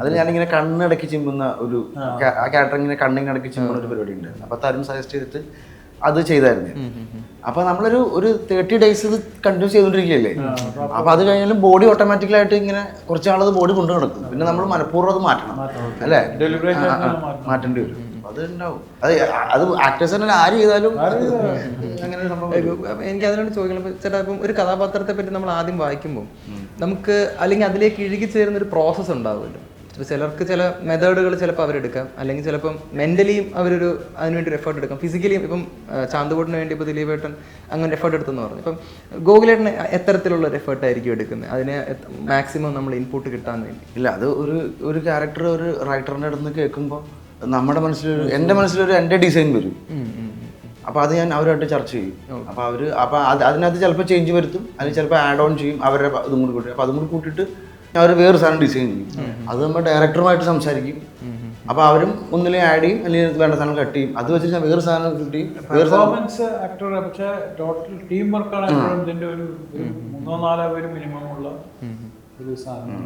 അതിൽ ഞാനിങ്ങനെ കണ്ണടക്കി ചിമ്മുന്ന ഒരു ആ. ക്യാരക്ടർ ഇങ്ങനെ കണ്ണിങ്ങനെ അടക്കി ചിമ്മുന്ന ഒരു പരിപാടി ഉണ്ട് അപ്പൊ തരുൺ സജസ്റ്റ് ചെയ്തിട്ട് അത് ചെയ്തായിരുന്നു. അപ്പൊ നമ്മളൊരു ഒരു തേർട്ടി ഡേയ്സ് ഇത് കണ്ടിന്യൂ ചെയ്തോണ്ടിരിക്കുകയല്ലേ അപ്പൊ അത് കഴിഞ്ഞാലും ബോഡി ഓട്ടോമാറ്റിക്കലായിട്ട് ഇങ്ങനെ കുറച്ച് നാളത് ബോഡി കൊണ്ടു നടക്കും. പിന്നെ നമ്മൾ മനഃപൂർവം അത് മാറ്റണം. അല്ലേ? മാറ്റേണ്ടി വരും. അത് ഉണ്ടാവും. അത് അത് ആക്ടേഴ്സ് തന്നെ ആര് ചെയ്താലും അങ്ങനെ എനിക്ക് അതിനോട് ചോദിക്കണം ചേട്ടാ ഇപ്പം ഒരു കഥാപാത്രത്തെ പറ്റി നമ്മൾ ആദ്യം വായിക്കുമ്പോൾ നമുക്ക് അല്ലെങ്കിൽ അതിലേക്ക് ഇഴുകി ചേരുന്ന ഒരു പ്രോസസ്സ് ഉണ്ടാവുമല്ലോ. ഇപ്പൊ ചിലർക്ക് ചില മെത്തേഡുകൾ ചിലപ്പോൾ അവരെടുക്കാം. അല്ലെങ്കിൽ ചിലപ്പം മെന്റലിയും അവരൊരു അതിനുവേണ്ടി ഒരു എഫേർട്ട് എടുക്കാം. ഫിസിക്കലിയും ഇപ്പം ചാന്തുകൂട്ടിന് വേണ്ടി ഇപ്പോൾ ദിലീപേട്ടൻ അങ്ങനെ എഫേർട്ട് എടുത്തെന്ന് പറഞ്ഞു. ഇപ്പം ഗോകുലേട്ടന് എത്തരത്തിലുള്ള ഒരു എഫേർട്ട് ആയിരിക്കും എടുക്കുന്നത്. അതിന് മാക്സിമം നമ്മൾ ഇൻപുട്ട് കിട്ടാൻ വേണ്ടി. ഇല്ല അത് ഒരു ഒരു ക്യാരക്ടർ ഒരു റൈറ്ററിന്റെ അടുത്ത് നിന്ന് കേൾക്കുമ്പോൾ നമ്മുടെ മനസ്സിലൊരു എന്റെ മനസ്സിലൊരു എന്റെ ഡിസൈൻ വരും. അപ്പൊ അത് ഞാൻ അവരുമായിട്ട് ചർച്ച ചെയ്യും. അപ്പോൾ അവർ അപ്പോൾ അത് അതിനകത്ത് ചിലപ്പോൾ ചേഞ്ച് വരുത്തും. അതിന് ചിലപ്പോൾ ആഡ് ഓൺ ചെയ്യും. അവരുടെ അതും ഇതും കൂടി കൂട്ടി. അപ്പൊ അതും കൂടി കൂട്ടിയിട്ട് അവർ വേറെ സാധനം ഡിസൈൻ ചെയ്യും. അത് നമ്മൾ ഡയറക്ടറുമായിട്ട് സംസാരിക്കും. അപ്പോൾ അവരും ഒന്നിലും ആഡ് ചെയ്യും അല്ലെങ്കിൽ വേണ്ട സാധനം കട്ട് ചെയ്യും. അത് വെച്ചിട്ട് ഞാൻ വേറെ സാധനം കിട്ടി വേറെ സാധനം പെർഫോമൻസ് ആക്ടർ പക്ഷേ ടോട്ടൽ ടീം വർക്കാണ് ഒരു ഒരു മൂന്നോ നാലോ പേര് മിനിമം ഉള്ള ഒരു സാധനം